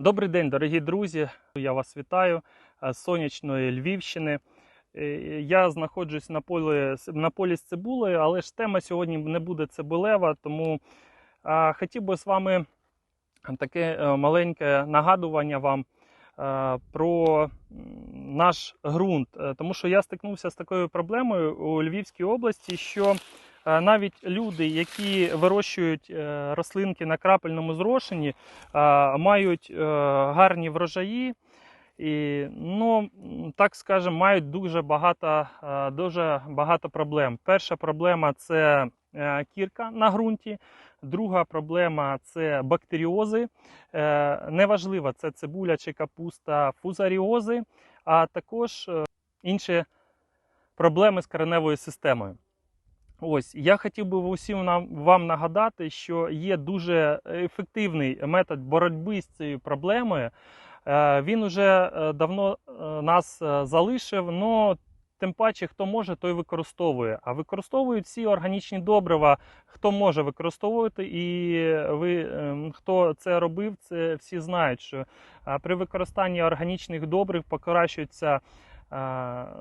Добрий день, дорогі друзі. Я вас вітаю е, з сонячної Львівщини. Е, Я знаходжусь на полі, на полі з цибулею, але ж тема сьогодні не буде цибулева, тому хотів би з вами таке е, маленьке нагадування вам про наш ґрунт. Тому що я стикнувся з такою проблемою у Львівській області, що навіть люди, які вирощують е, рослинки на крапельному зрошенні, е, мають е, гарні врожаї. І, ну, так скажемо, мають дуже багато, е, дуже багато проблем. Перша проблема це е, кірка на ґрунті. Друга проблема це бактеріози. Е, Неважливо, це цибуля чи капуста, фузаріози, а також е, інші проблеми з кореневою системою. Ось я хотів би усім нам вам нагадати, що є дуже ефективний метод боротьби з цією проблемою. Е, Він уже е, давно е, нас залишив, але тим паче, хто може, той використовує. А використовують всі органічні добрива, хто може використовувати, і ви, ем, хто це робив, це всі знають, що при використанні органічних добрив покращується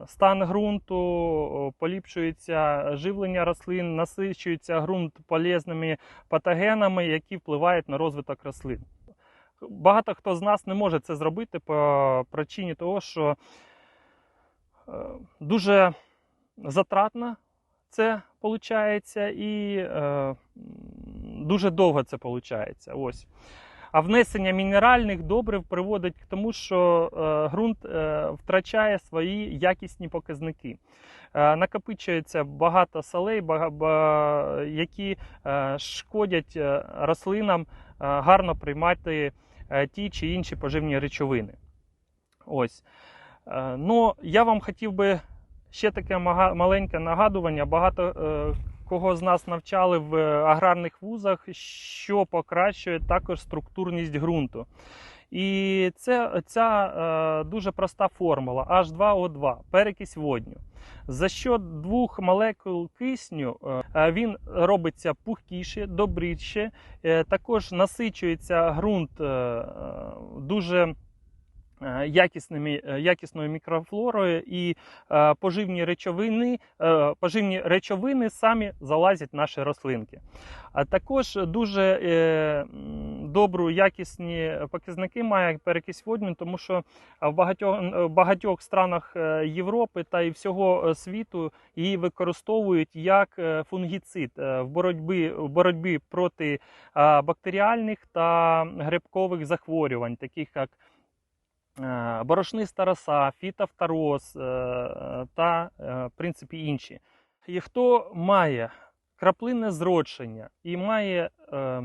стан ґрунту, поліпшується живлення рослин, насичується ґрунт полезними патогенами, які впливають на розвиток рослин. Багато хто з нас не може це зробити по причині того, що е, дуже затратно це виходить, і е, дуже довго це виходить. Ось. А внесення мінеральних добрив приводить к тому, що е, ґрунт е, втрачає свої якісні показники. Е, накопичується багато солей, які шкодять рослинам гарно приймати ті чи інші поживні речовини. Ось. Ну, я вам хотів би ще таке маленьке нагадування. Багато кого з нас навчали в е, аграрних вузах, що покращує також структурність ґрунту. І це ця е, дуже проста формула H2O2, перекись водню. За що двох молекул кисню е, він робиться пухкіше, добріше, е, також насичується ґрунт е, е, дуже е, якісними, е, якісною мікрофлорою і е, поживні речовини, е, поживні речовини самі залазять в наші рослинки. А також дуже е, добру якісні показники має перекись водню, тому що в багатьох, в багатьох странах е, Європи та і всього е, світу її використовують як е, фунгіцид е, в боротьбі, в боротьбі проти е, бактеріальних та грибкових захворювань, таких як е, борошниста роса, фітофтороз е, та, е, в принципі, інші. І хто має краплинне зрощення і має е,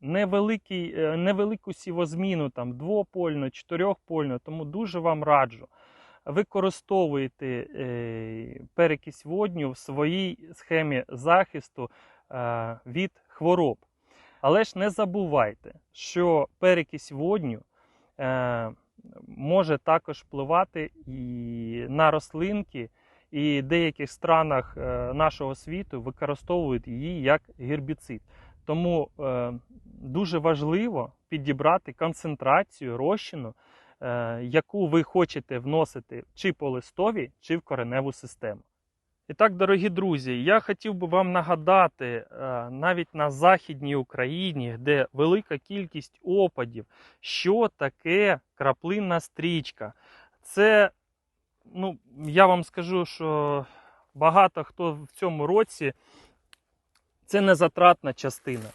невеликий, е, невелику сівозміну, там, двопольну, чотирьохпольну, тому дуже вам раджу. Використовуйте е, перекись водню в своїй схемі захисту е, від хвороб. Але ж не забувайте, що перекись водню е, може також впливати і на рослинки, і в деяких странах е, нашого світу використовують її як гербіцид. Тому е, дуже важливо підібрати концентрацію розчину, е, яку ви хочете вносити чи по листові, чи в кореневу систему. І так, дорогі друзі, я хотів би вам нагадати, е, навіть на Західній Україні, де велика кількість опадів, що таке краплинна стрічка. Це, ну, я вам скажу, що багато хто в цьому році це не затратна частина.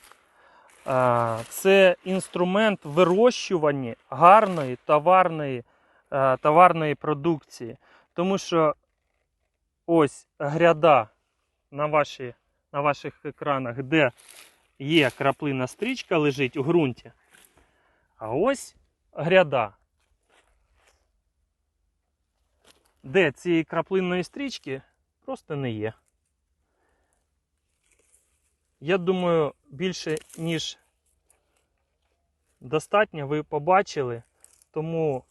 Це інструмент вирощування гарної товарної, е, товарної продукції. Тому що ось гряда на, ваші, на ваших екранах, де є краплина стрічка, лежить у ґрунті. А ось гряда, де цієї краплинної стрічки просто не є. Я думаю, більше ніж достатньо ви побачили, тому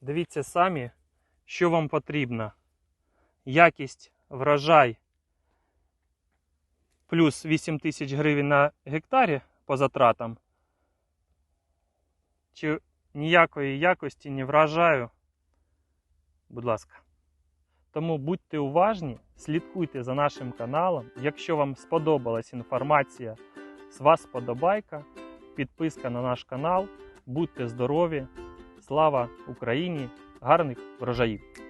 дивіться самі, що вам потрібно. Якість врожай плюс 8 тисяч гривень на гектарі по затратам. чи ніякої якості, ні вражаю. Будь ласка. Тому будьте уважні, слідкуйте за нашим каналом. Якщо вам сподобалась інформація, з вас подобайка, підписка на наш канал. Будьте здорові! Слава Україні! Гарних врожаїв!